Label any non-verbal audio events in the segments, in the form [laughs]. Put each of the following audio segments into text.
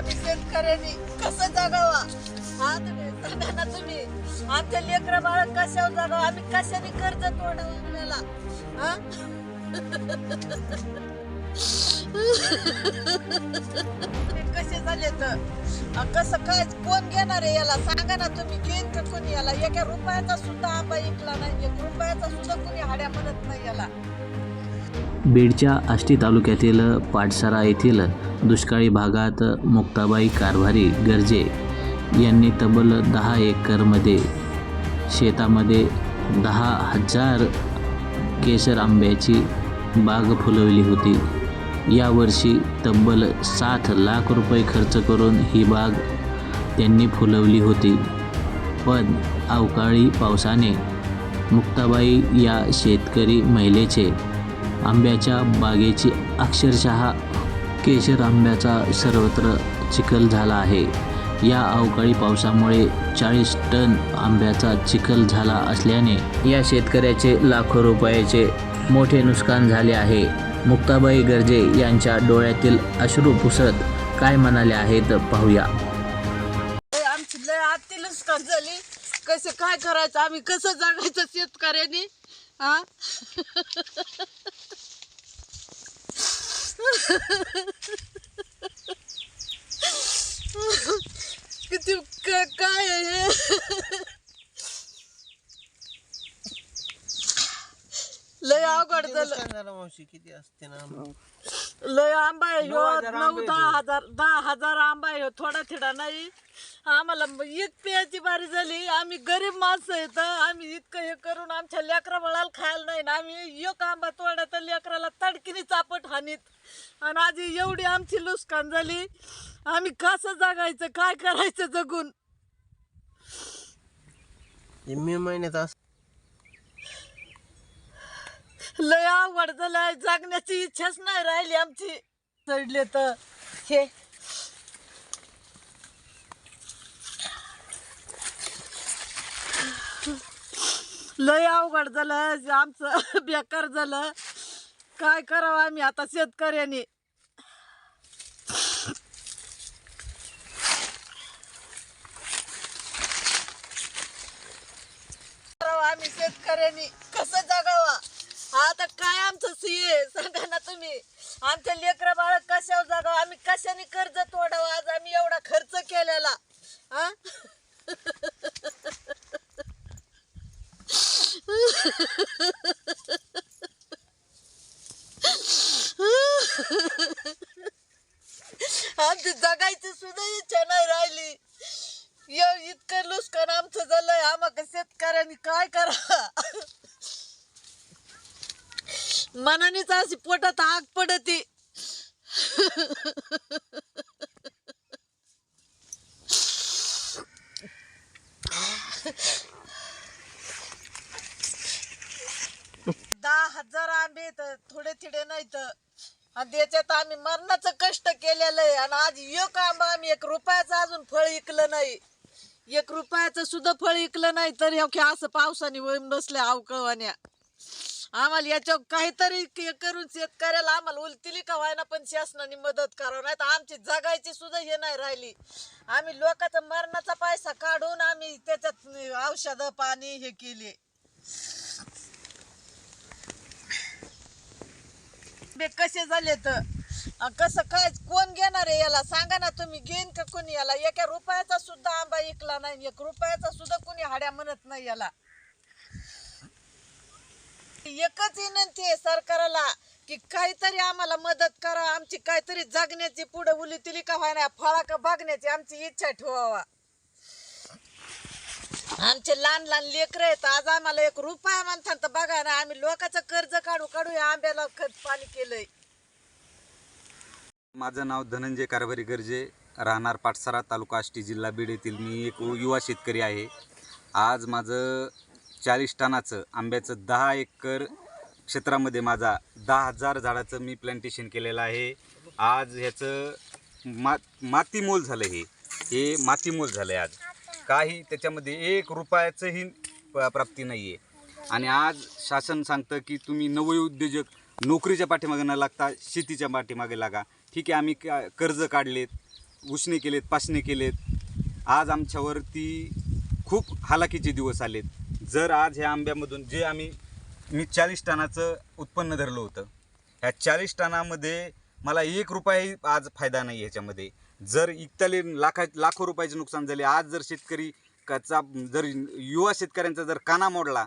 आम्ही शेतकऱ्यांनी कसं जगावा? हा तुम्ही सांगा ना तुम्ही. आमच्या लेकरा बाळ कशावर जगावं? आम्ही कशाने कर्ज तोडावं आपल्याला हा? कसे झाले तर? कसं काय? कोण घेणार आहे याला? सांगा ना तुम्ही. घेईन तर कोणी याला? एका रुपयाचा सुद्धा आंबा ऐकला नाही. एक रुपयाचा सुद्धा कोणी हाड्या म्हणत नाही याला. बीडच्या आष्टी तालुक्यातील पाठसारा येथील दुष्काळी भागात मुक्ताबाई कारभारी गरजे यांनी तब्बल दहा एकरमध्ये शेतामध्ये दहा हजार केशर आंब्याची बाग फुलवली होती. यावर्षी तब्बल सात लाख रुपये खर्च करून ही बाग त्यांनी फुलवली होती. पण अवकाळी पावसाने मुक्ताबाई या शेतकरी महिलेचे आंब्याच्या बागेची अक्षरशः केशर आंब्याचा सर्वत्र चिखल झाला आहे. या अवकाळी पावसामुळे चाळीस टन आंब्याचा चिखल झाला असल्याने या शेतकऱ्याचे लाखो रुपयाचे मोठे नुकसान झाले आहे. मुक्ताबाई गर्जे यांच्या डोळ्यातील अश्रू पुसत काय म्हणाले आहेत पाहूया. आमची लय आती नुकसान झाली. कसं काय करायचं? आम्ही कसं जगायचं शेतकऱ्यांनी? हा [laughs] किती काय आहे हे? लय अवघड झालं. झालं मावशी? किती असते ना? लय आंबा आहे ह्यो. हजार नऊ आंबे दहा हजार दहा हजार आंबा आहे ह्यो. थोडा थिडा नाही. आम्हाला म- एक प्यायची बारी झाली. आम्ही गरीब माणसं आहेत. आम्ही इतकं हे करून आमच्या लेकरा बळाला खायला नाही. ना आम्ही एक आंबा तोडा तर लेकराला तडकीने चापट हानीत. आणि आधी एवढी आमची नुकसान झाली. आम्ही कसं जगायचं काय करायचं जगून? मे महिन्यात असं लय अवघड झालंय जगण्याची इच्छाच नाही राहिली आमची. चढले तर. हे. लय अवघड झालं आमचं [laughs] बेकार झालं काय करावं आम्ही आता शेतकऱ्यांनी? करावं आम्ही शेतकऱ्यांनी कसं जगावा आता काय आहे सांगा ना तुम्ही. आमच्या लेकरा बाळ कशावर जागाव? आम्ही कशाने कर्ज तोडावं? आज आम्ही एवढा खर्च केलेला. हा आमची जगायची सुद्धा इच्छा नाही राहिली. इतकं नुकसान आमचं झालंय. आम्हाला शेतकऱ्यांनी काय करा मनानेच अशी पोटात आग पडती. दहा हजार आंबे तर थोडे थिडे नाही तर आणि त्याच्यात आम्ही मरणाचं कष्ट केलेलं आहे. आणि आज एक आंबा आम्ही एक रुपयाचं अजून फळ इकलं नाही. एक रुपयाचं सुद्धा फळ इकलं नाही तर असं पावसाने वळून बसल्या अवकळवाण्या आम्हाला याच्यावर काहीतरी के- करून शेतकऱ्याला आम्हाला उलटिली का व्हायना पण शासनाने मदत करावं. नाही तर आमची जगायची सुद्धा हे नाही राहिली. आम्ही लोकांचा मरणाचा पैसा काढून आम्ही त्याच्यात औषधं पाणी हे केले. बे कसे झाले तर? कसं काय? कोण घेणार आहे याला? सांगा ना तुम्ही. घेईन का कोणी याला? एका रुपयाचा सुद्धा आंबा इकला नाही. एक रुपयाचा सुद्धा कोणी हाड्या म्हणत नाही याला. एकच विनंती आहे सरकारला की काहीतरी आम्हाला मदत करा आमची काहीतरी जगण्याची पुढे उली तिली का व्हायना फळा का बघण्याची आमची इच्छा ठेवावा. आमचे लहान लहान लेकर आहेत आज आम्हाला एक रुपया म्हणतात तर बघा ना आम्ही लोकांचं कर्ज काढू काढू या आंब्याला खत पाणी केलंय. माझं नाव धनंजय कारभारी गर्जे राहणार पाटसारा तालुका आष्टी जिल्हा बीड येथील. मी एक युवा शेतकरी आहे. आज माझं चाळीस टनाचं आंब्याचं दहा एकर क्षेत्रामध्ये माझा दहा हजार झाडाचं मी प्लांटेशन केलेलं आहे. आज ह्याचं मा मातीमोल झालं हे. हे मातीमोल झालं आहे आज. काही त्याच्यामध्ये एक रुपयाचंही प- प्राप्ती नाही आहे आणि आज शासन सांगतं की तुम्ही नवउद्योजक नोकरीच्या पाठीमागे न लागता शेतीच्या पाठीमागे लागा. ठीक आहे आम्ही का कर्ज काढलेत उष्णे केलेत पासणे केलेत. आज आमच्यावरती खूप हालाकीचे दिवस आलेत. जर आज ह्या आंब्यामधून जे आम्ही मी चाळीस टनाचं उत्पन्न धरलं होतं ह्या चाळीस टनामध्ये मला एक रुपयाही आज फायदा नाही ह्याच्यामध्ये. जर इतले लाखा लाखो रुपयाचे नुकसान झाले आज जर शेतकरी कचा जर युवा शेतकऱ्यांचा जर काना मोडला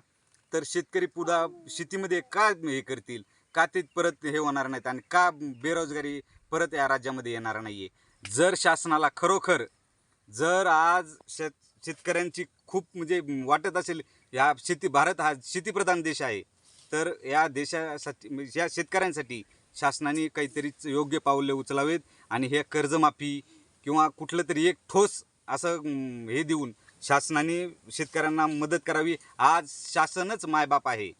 तर शेतकरी पुन्हा शेतीमध्ये का हे करतील? का ते परत हे होणार नाहीत आणि का बेरोजगारी परत या राज्यामध्ये येणार नाही आहे जर शासनाला खरोखर जर आज शेत शेतकऱ्यांची खूप म्हणजे वाटत असेल या शेती भारत हा शेतीप्रधान देश आहे. तर या देशासाठी म्हणजे या शेतकऱ्यांसाठी शासनाने काहीतरी योग्य पावले उचलावेत आणि हे कर्जमाफी किंवा कुठलं तरी एक ठोस असं हे देऊन शासनाने शेतकऱ्यांना मदत करावी. आज शासनच मायबाप आहे.